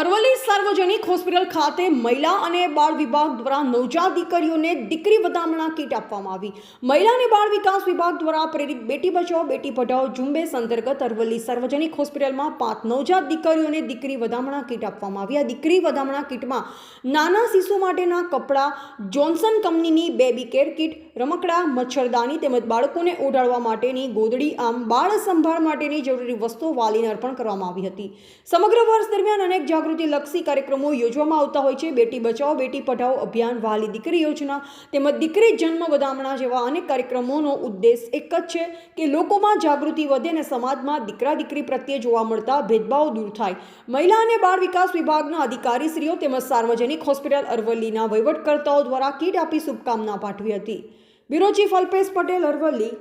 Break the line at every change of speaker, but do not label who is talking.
અરવલ્લી સાર્વજનિક હોસ્પિટલ ખાતે મહિલા અને બાળ વિભાગ દ્વારા નવજાત દીકરીઓને દીકરી વધામણા કીટ આપવામાં આવી. મહિલા અને બાળ વિકાસ વિભાગ દ્વારા પ્રેરિત બેટી બચાવો, બેટી પઢાઓ ઝુંબેશ અંતર્ગત અરવલ્લી સાર્વજનિક હોસ્પિટલમાં પાંચ નવજાત દીકરીઓને દીકરી વધામણા કીટ આપવામાં આવી. આ દીકરી વધામણા કીટમાં નાના શિશુ માટેના કપડાં, જોન્સન કંપનીની બેબી કેર કીટ, રમકડા, મચ્છરદાની તેમજ બાળકોને ઓઢાડવા માટેની ગોદડી આમ બાળ સંભાળ માટેની જરૂરી વસ્તુઓ વાલીને અર્પણ કરવામાં આવી હતી. સમગ્ર વર્ષ દરમિયાન અનેક જાગૃતિલક્ષી કાર્યક્રમો યોજવામાં આવતા હોય છે. બેટી બચાવો, બેટી પઢાઓ અભિયાન, વાલી દીકરી યોજના તેમજ દીકરી જન્મ વધામણા જેવા અનેક કાર્યક્રમોનો ઉદ્દેશ એક જ છે કે લોકોમાં જાગૃતિ વધે અને સમાજમાં દીકરા દીકરી પ્રત્યે જોવા મળતા ભેદભાવ દૂર થાય. મહિલા અને બાળ વિકાસ વિભાગના અધિકારીશ્રીઓ તેમજ સાર્વજનિક હોસ્પિટલ અરવલ્લીના વહીવટકર્તાઓ દ્વારા કીટ આપી શુભકામના પાઠવી હતી. Bureau chief Alpesh Patel, Aravalli.